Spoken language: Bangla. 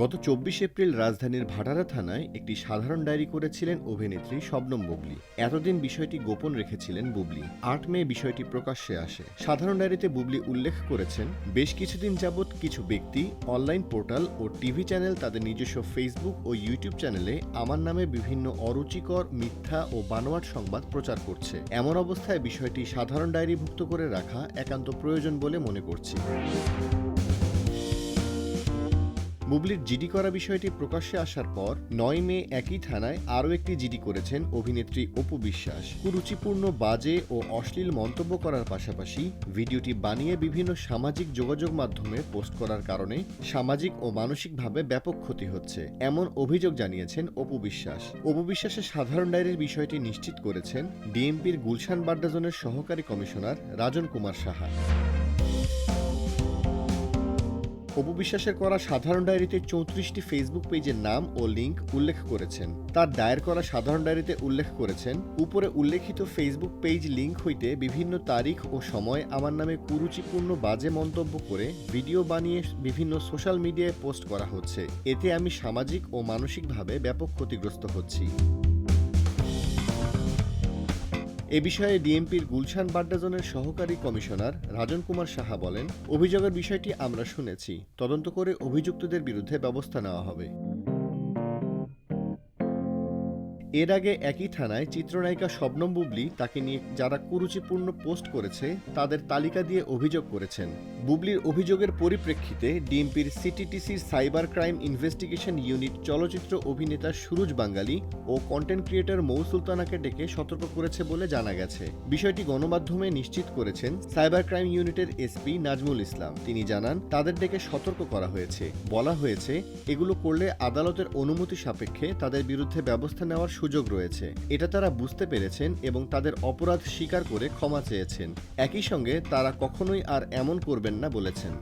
গত চব্বিশ এপ্রিল রাজধানীর ভাটারা থানায় একটি সাধারণ ডায়েরি করেছিলেন অভিনেত্রী শবনম বুবলি। এতদিন বিষয়টি গোপন রেখেছিলেন বুবলি। আট মে বিষয়টি প্রকাশ্যে আসে। সাধারণ ডায়েরিতে বুবলি উল্লেখ করেছেন, বেশ কিছুদিন যাবৎ কিছু ব্যক্তি, অনলাইন পোর্টাল ও টিভি চ্যানেল তাদের নিজস্ব ফেসবুক ও ইউটিউব চ্যানেলে আমার নামে বিভিন্ন অরুচিকর, মিথ্যা ও বানোয়াট সংবাদ প্রচার করছে। এমন অবস্থায় বিষয়টি সাধারণ ডায়েরিভুক্ত করে রাখা একান্ত প্রয়োজন বলে মনে করছি। বুবলির জিডি করা বিষয়টি প্রকাশ্যে আসার পর নয় মে একই থানায় আরও একটি জিডি করেছেন অভিনেত্রী অপু বিশ্বাস। কুরুচিপূর্ণ বাজে ও অশ্লীল মন্তব্য করার পাশাপাশি ভিডিওটি বানিয়ে বিভিন্ন সামাজিক যোগাযোগ মাধ্যমে পোস্ট করার কারণে সামাজিক ও মানসিকভাবে ব্যাপক ক্ষতি হচ্ছে, এমন অভিযোগ জানিয়েছেন অপু বিশ্বাস। অপু বিশ্বাসের সাধারণ ডায়েরির বিষয়টি নিশ্চিত করেছেন ডিএমপির গুলশান বাড্ডা জোনের সহকারী কমিশনার রাজন কুমার সাহা। অপু বিশ্বাসের করা সাধারণ ডায়েরিতে চৌত্রিশটি ফেসবুক পেজের নাম ও লিঙ্ক উল্লেখ করেছেন। তার দায়ের করা সাধারণ ডায়েরিতে উল্লেখ করেছেন, উপরে উল্লেখিত ফেসবুক পেজ লিঙ্ক হইতে বিভিন্ন তারিখ ও সময় আমার নামে কুরুচিপূর্ণ বাজে মন্তব্য করে ভিডিও বানিয়ে বিভিন্ন সোশ্যাল মিডিয়ায় পোস্ট করা হচ্ছে। এতে আমি সামাজিক ও মানসিকভাবে ব্যাপক ক্ষতিগ্রস্ত হচ্ছি। এ বিষয়ে ডিএমপির গুলশান বাড্ডা জোনের সহকারী কমিশনার রাজন কুমার সাহা বলেন, অভিযোগের বিষয়টি আমরা শুনেছি। তদন্ত করে অভিযুক্তদের বিরুদ্ধে ব্যবস্থা নেওয়া হবে। এর আগে একই থানায় চিত্রনায়িকা শবনম বুবলি তাকে নিয়ে যারা কুরুচিপূর্ণ পোস্ট করেছে, তাদের তালিকা দিয়ে অভিযোগ করেছেন। বুবলির অভিযোগের পরিপ্রেক্ষিতে ডিএমপির সিটিটিসির সাইবার ক্রাইম ইনভেস্টিগেশন ইউনিট চলচ্চিত্র অভিনেতা সুরুজ বাঙ্গালি ও কন্টেন্ট ক্রিয়েটর মৌ সুলতানাকে ডেকে সতর্ক করেছে বলে জানা গেছে। বিষয়টি গণমাধ্যমে নিশ্চিত করেছেন সাইবার ক্রাইম ইউনিটের এসপি নাজমুল ইসলাম। তিনি জানান, তাদের ডেকে সতর্ক করা হয়েছে। বলা হয়েছে, এগুলো করলে আদালতের অনুমতি সাপেক্ষে তাদের বিরুদ্ধে ব্যবস্থা নেওয়ার সুযোগ রয়েছে। এটা তারা বুঝতে পেরেছেন এবং তাদের অপরাধ স্বীকার করে ক্ষমা চেয়েছেন। একই সঙ্গে তারা কখনোই আর এমন করবেন না বলেছেন।